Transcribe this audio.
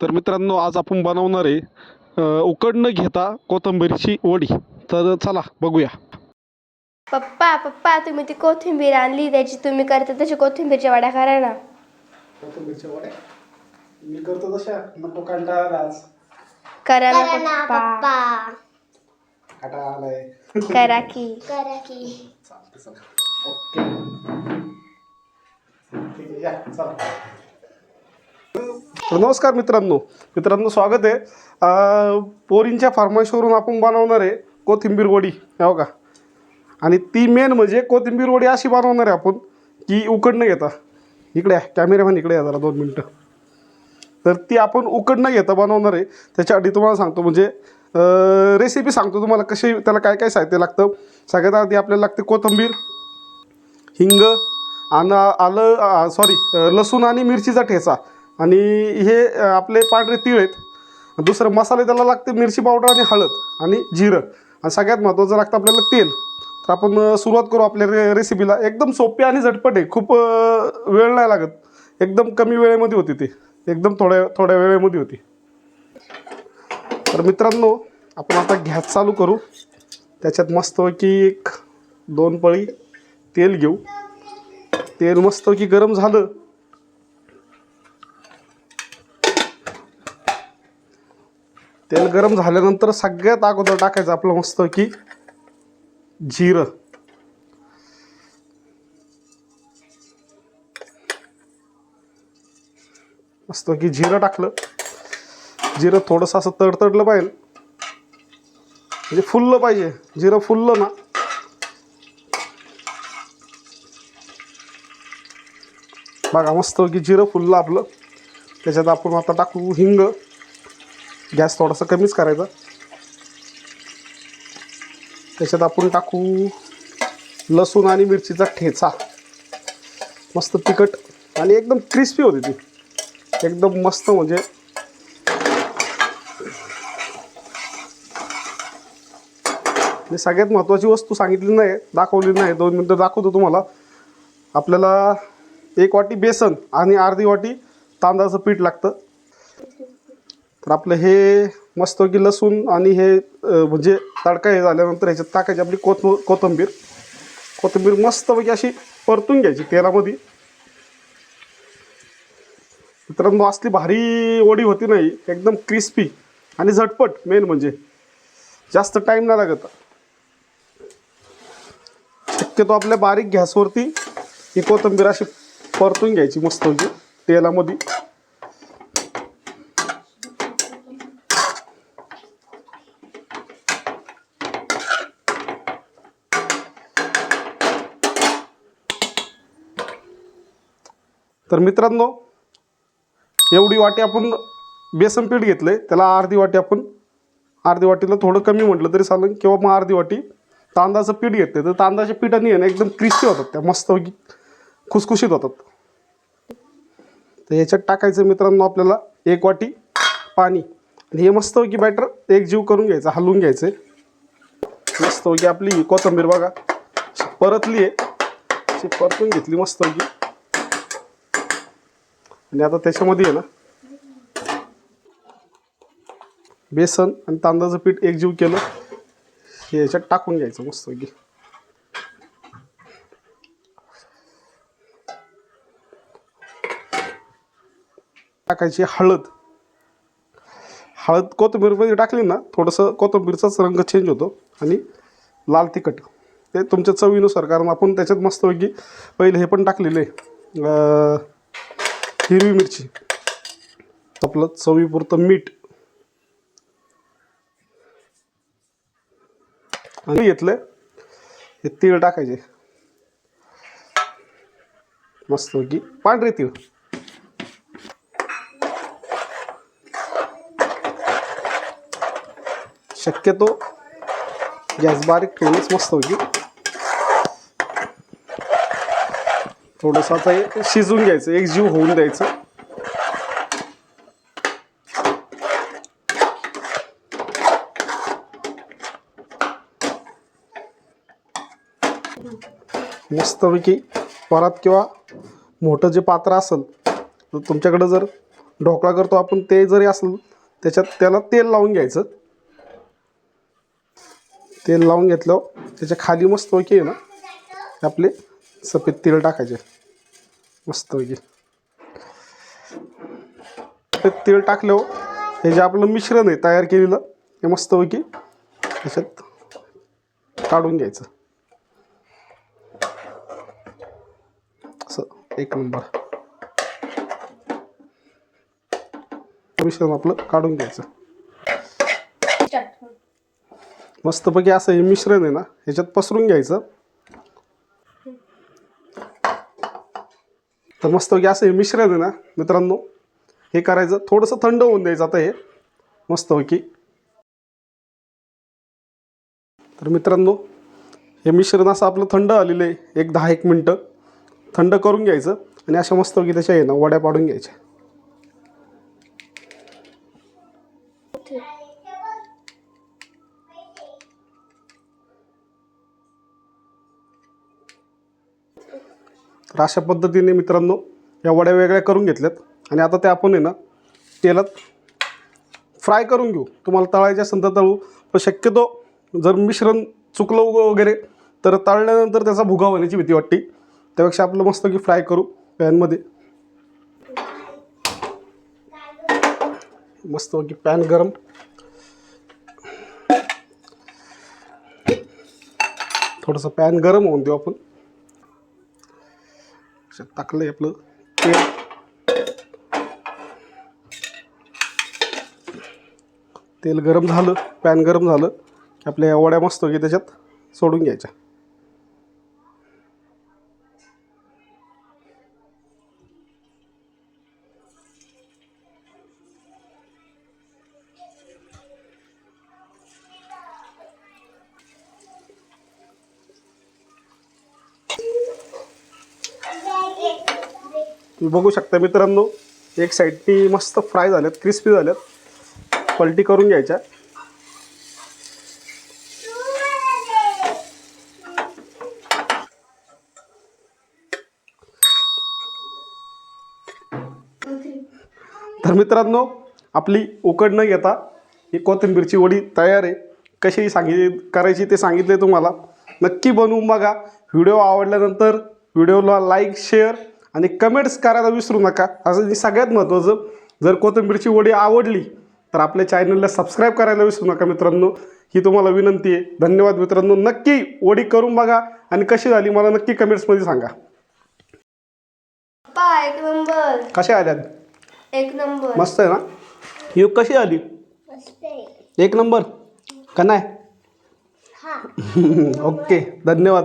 तर मित्रांनो आज आपण बनवणार आहे उकड न घेता कोथिंबीरची वडी. तर चला बघूया. पप्पा पप्पा तुम्ही ती कोथिंबीर आणली त्याची तुम्ही करता तशी कोथिंबीरच्या वड्या करा ना. कोथिंबीरच्या वड्या? मी करतो तशा नको कंटाळा आज. करा ना करा ना पप्पा. पप्पा. कंटाळा आलाय. करा की. करा की. चालते चला ओके. ठीक आहे या चला. नमस्कार मित्रांनो. मित्रांनो स्वागत आहे. पोरींच्या फार्माशीवरून आपण बनवणार आहे कोथिंबीर वडी. हो का? आणि ती मेन म्हणजे कोथिंबीर वडी अशी बनवणार आहे आपण की उकड न घेता. इकडे आहे कॅमेरामॅन इकडे या जरा दोन मिनटं. तर ती आपण उकड न घेता बनवणार आहे. त्याच्याआधी तुम्हाला सांगतो म्हणजे रेसिपी सांगतो तुम्हाला कशी त्याला काय काय साहित्य लागतं. सगळ्यात आधी आपल्याला लागते कोथिंबीर हिंग आणि आलं सॉरी लसूण आणि मिरचीचा ठेचा. आणि हे आपले पांढरे तीळ आहेत. दुसरं मसाले त्याला लागते मिरची पावडर आणि हळद आणि जिरं. आणि सगळ्यात महत्त्वाचं लागतं आपल्याला तेल. तर आपण सुरुवात करू आपल्या रे रेसिपीला एकदम सोपी आणि झटपट आहे. खूप वेळ नाही लागत. एकदम कमी वेळेमध्ये होती ती. एकदम थोड्या थोड्या वेळेमध्ये होती. तर मित्रांनो आपण आता गॅस चालू करू. त्याच्यात मस्तपैकी एक दोन पळी तेल घेऊ. तेल मस्तपैकी गरम झालं. तेल गरम झाल्यानंतर सगळ्यात अगोदर टाकायचं आपलं मस्त की जिरं. की जिरं टाकलं. जिरं थोडंसं असं तडतडलं पाहिजे. म्हणजे फुललं पाहिजे. जिरं फुललं ना. बघा मस्त की जिरं फुललं आपलं. त्याच्यात आपण आता टाकू हिंग. गॅस थोडासा कमीच करायचा. त्याच्यात आपण टाकू लसूण आणि मिरचीचा ठेचा. मस्त तिखट आणि एकदम क्रिस्पी होती ती. एकदम मस्त म्हणजे सगळ्यात महत्त्वाची वस्तू सांगितली नाही दाखवली नाही. दोन मिनटं दाखवतो तुम्हाला. आपल्याला एक वाटी बेसन आणि अर्धी वाटी तांदळाचं पीठ लागतं. तर आपलं हे मस्त की लसूण आणि हे म्हणजे तडका हे झाल्यानंतर ह्याच्यात टाकायची आपली कोथ कोथिंबीर. कोथिंबीर मस्तपैकी अशी परतून घ्यायची तेलामध्ये. मित्रांनो असली भारी वडी होती नाही एकदम क्रिस्पी आणि झटपट मेन म्हणजे. जास्त टाईम नाही लागत. शक्यतो आपल्या बारीक गॅसवरती ही कोथिंबीर अशी परतून घ्यायची मस्त म्हणजे तेलामध्ये. तर मित्रांनो एवढी वाटी आपण बेसन पीठ घेतलं आहे त्याला अर्धी वाटी आपण अर्धी वाटीला थोडं कमी म्हटलं तरी चालेल किंवा मग अर्धी वाटी तांदळाचं पीठ घेतलं तर तांदळाच्या पिठाने आहे ना एकदम क्रिस्पी होतात त्या मस्तपैकी खुसखुशीत होतात. तर याच्यात टाकायचं मित्रांनो आपल्याला एक वाटी पाणी. आणि हे मस्तपैकी बॅटर एक जीव करून घ्यायचं हलवून घ्यायचं मस्तपैकी आपली कोथंबीर बघा परतली आहे. अशी परतून घेतली मस्तपैकी. आणि आता त्याच्यामध्ये आहे ना बेसन आणि तांदळाचं पीठ एकजीव केलं हे याच्यात टाकून घ्यायचं मस्तपैकी टाकायची हळद. हळद कोथिंबीरमध्ये टाकली ना थोडंसं कोथिंबीरचाच रंग चेंज होतो आणि लाल तिखट. ते तुमच्या चवीनुसार कारण आपण त्याच्यात मस्तपैकी पहिले हे पण टाकलेले हिरवी मिरची. आपलं चवीपुरतं मीठ. आणि घेतलं हे तीळ टाकायचे. मस्तपैकी पांढरे तीळ. शक्यतो गॅस बारीक ठेवूनच होगी थोडंसं आता हे शिजवून घ्यायचं एक जीव होऊन द्यायचं. मस्तपैकी परात किंवा मोठं जे पात्र असेल तर तुमच्याकडं जर ढोकळा करतो आपण ते जरी असेल त्याच्यात त्याला तेल लावून घ्यायचं. तेल लावून घेतलं त्याच्याखाली मस्त आहे ना आपले सफेद तेल टाकायचे. मस्त सफेद तेल टाकल्यावर हो. हे. जे आपलं मिश्रण आहे तयार केलेलं हे मस्तपैकी त्याच्यात काढून घ्यायचं. असं एक नंबर. मिश्रण आपलं काढून घ्यायचं. मस्तपैकी असं हे मिश्रण आहे ना ह्याच्यात पसरून घ्यायचं. तर मस्तपैकी असं हे मिश्रण आहे ना मित्रांनो. हे करायचं थोडंसं थंड होऊन द्यायचं आता हे. मस्तपैकी तर मित्रांनो हे मिश्रण असं आपलं थंड आलेलं आहे एक दहा एक मिनटं. थंड करून घ्यायचं आणि अशा मस्तपैकी त्याच्या आहे ना वड्या पाडून घ्यायच्या. तर अशा पद्धतीने मित्रांनो या वड्या वेगळ्या करून घेतल्यात. आणि आता त्या आपण आहे ना तेलात फ्राय करून घेऊ. तुम्हाला तळायच्या संत तळू पण शक्यतो जर मिश्रण चुकलं वगैरे तर तळल्यानंतर त्याचा भुगा होण्याची भीती वाटते. त्यापेक्षा आपलं मस्त की फ्राय करू पॅनमध्ये. मस्त की पॅन गरम. थोडंसं पॅन गरम होऊन देऊ आपण. टाकलंय आपलं. तेल तेल गरम झालं पॅन गरम झालं की आपल्या या वड्या मस्त की त्याच्यात सोडून घ्यायच्या. तुम्ही बघू शकता मित्रांनो एक साईडनी मस्त फ्राय झाल्यात क्रिस्पी झाल्यात पलटी करून घ्यायच्या. तर मित्रांनो आपली उकड न घेता ही कोथिंबीरची वडी तयार आहे. कशी सांगितली करायची ते सांगितले तुम्हाला. नक्की बनवून बघा. व्हिडिओ आवडल्यानंतर व्हिडिओला लाईक शेअर आणि कमेंट्स करायला विसरू नका. असं जे सगळ्यात महत्त्वाचं जर कोथिंबीरची वडी आवडली तर आपल्या चॅनलला सबस्क्राईब करायला विसरू नका मित्रांनो. ही तुम्हाला विनंती आहे. धन्यवाद मित्रांनो. नक्की वडी करून बघा आणि कशी झाली मला नक्की कमेंट्समध्ये सांगा. पप्पा एक नंबर. कशा आल्या एक नंबर. मस्त आहे ना? ही कशी आली एक नंबर. का नाही? ओके. धन्यवाद.